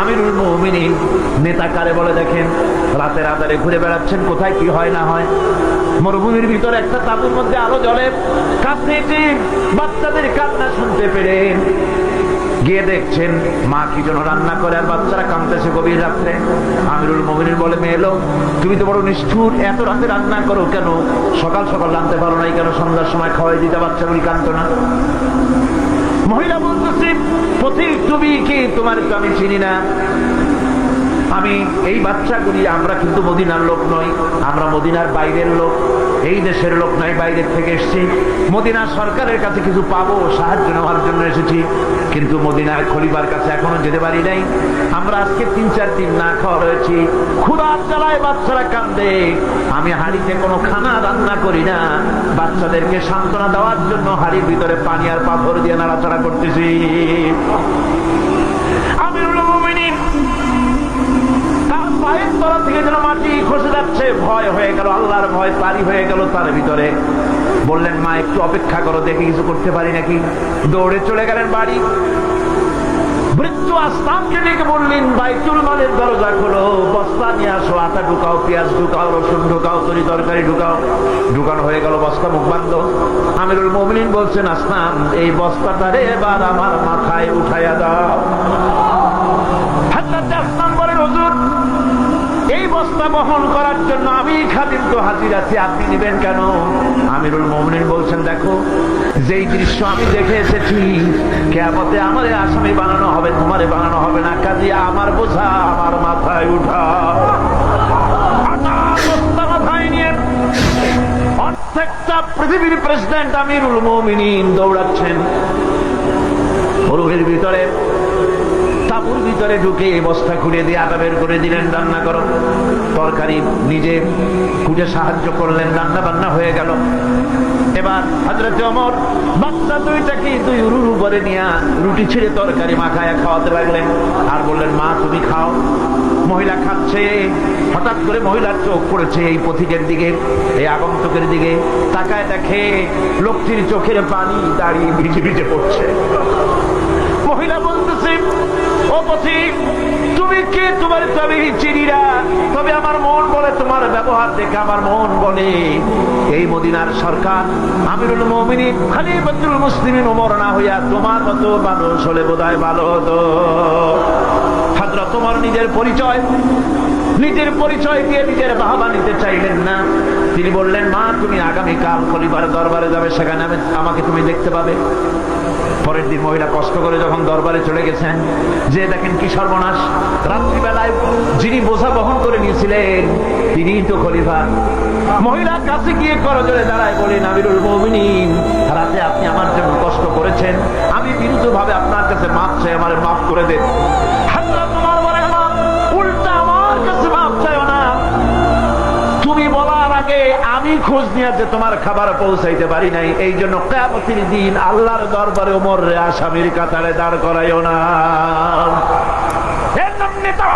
আমিরুল মুমিনিন। নেতা কারে বলে দেখেন, রাতে রাতারে ঘুরে বেড়াচ্ছেন, কোথায় কি হয় না হয়। মরুভূমির ভিতরে একটা তাবুর মধ্যে আলো কাছে এসে বাচ্চাদের কান্না শুনতে পেরে। গিয়ে দেখছেন, মা কি জন্য রান্না করে আর বাচ্চারা কাঁদতেছে গভীর রাত্রে। আমিরুল মোমিনের বলে, মেয়ে এলো তুমি তো বড় নিষ্ঠুর, এত রাতে রান্না করো কেন? সকাল সকাল রাঁধতে পারো নাই কেন? সন্ধ্যার সময় খাওয়াই দিতে বাচ্চাগুলি কাঁদতো না। মহিলা তুমি কি? তোমার তো আমি চিনি না। আমি এই বাচ্চাগুলি, আমরা কিন্তু মদিনার লোক নই, আমরা মদিনার বাইরের লোক, এই দেশের লোক নয়, বাইরের থেকে এসেছি। মদিনার সরকারের কাছে কিছু পাবো, সাহায্য নেওয়ার জন্য এসেছি, কিন্তু মদিনার খলিবার কাছে এখনও যেতে পারি নাই। আমরা আজকে তিন, চার দিন না খাওয়া রয়েছি। ক্ষুধার জ্বালায় বাচ্চারা কান্দে। আমি হাড়িতে কোনো খানা রান্না করি না। বাচ্চাদেরকে সান্ত্বনা দেওয়ার জন্য হাড়ির ভিতরে পানি আর পাথর দিয়ে নাড়াচাড়া করতেছি। আমিরুল মুমিনিন তার পায়ের তলা থেকে যেন মাটি খসে যাচ্ছে, ভয় হয়ে গেল, আল্লাহর ভয় তারি হয়ে গেল তার ভিতরে। বললেন, মা, একটু অপেক্ষা করো, দেখে কিছু করতে পারি নাকি? দৌড়ে চলে গেলেন বাড়ি। ঢুকাও তরি তরকারি ঢুকাও। ঢুকানো হয়ে গেল, বস্তা মুখ বলছেন আমার মাথায় উঠাইয়া দাও হাজরাতে আসলাম বলেন হুজুর এই বস্তা বহন করার জন্য আমি খাদিম তো হাজির আছি। আপনি নেবেন কেন? আমিরুল মোমিনিন বলছেন, দেখো, যেই দৃশ্য আমি দেখে এসেছি, কেয়ামতে আমার আসামি বানানো হবে, তোমারে বানানো হবে না। কাজে, আমার বোঝা, আমার মাথায় উঠা। মাথায় নিয়ে পৃথিবীর প্রেসিডেন্ট আমিরুল মোমিনিন দৌড়াচ্ছেন। ভিতরে তাবুর ভিতরে ঢুকে এই বস্তা খুলে দিয়ে আটা বের করে দিলেন, রান্না করো। তরকারি নিজে কুটে সাহায্য করলেন, রান্না বান্না হয়ে গেল। এবার হাজরত অমর বাচ্চা দুইটাকে দুই উরুর উপরে নিয়ে রুটি ছিঁড়ে তরকারি মাখায় খাওয়াতে লাগলেন। আর বললেন, মা, তুমি খাও। মহিলা খাচ্ছে। হঠাৎ করে মহিলার চোখ পড়েছে এই পথিকের দিকে, এই আগন্তুকের দিকে। তাকায় দেখে লোকটির চোখের পানি দাঁড়িয়ে ভিজে ভিজে পড়ছে। মহিলা বলতেছে ও পথিক, তুমি কে? তোমার তবে চিনিরা তবে আমার মন বলে তোমার ব্যবহার দেখে আমার মন বলে। এই মদিনার সরকার আমিরুল মমিনী খালি বদরুল মুসলিমিন ওমর না হইয়া তোমার মতো মানুষ হলে বোধ ভালো হতো। তোমার নিজের পরিচয় নিজের পরিচয় দিয়ে নিজের বাহবা নিতে চাইলেন না। তিনি বললেন, মা, তুমি আগামীকাল খলিবার দরবারে যাবে, সেখানে আমি, আমাকে তুমি দেখতে পাবে। পরের দিন মহিলা কষ্ট করে যখন দরবারে চলে গেছেন, যে দেখেন কি সর্বনাশ, রাত্রিবেলায় যিনি বোঝা বহন করে নিয়েছিলেন তিনি তো খলিফা। মহিলার কাছে গিয়ে করজোরে দাঁড়ায় বলেন আমিরুল মমিনিন, রাতে আপনি আমার জন্য কষ্ট করেছেন, আমি বিরুদ্ধ ভাবে আপনার কাছে মাপ চাই, আমার মাফ করে দেন। আগে আমি খোঁজ নিয়ে যে তোমার খাবার পৌঁছাইতে পারি নাই, এই জন্য কেয়ামতির দিন আল্লাহর দরবারে ওমর রে আসামির কাতারে দাঁড় করাইও না। নেতা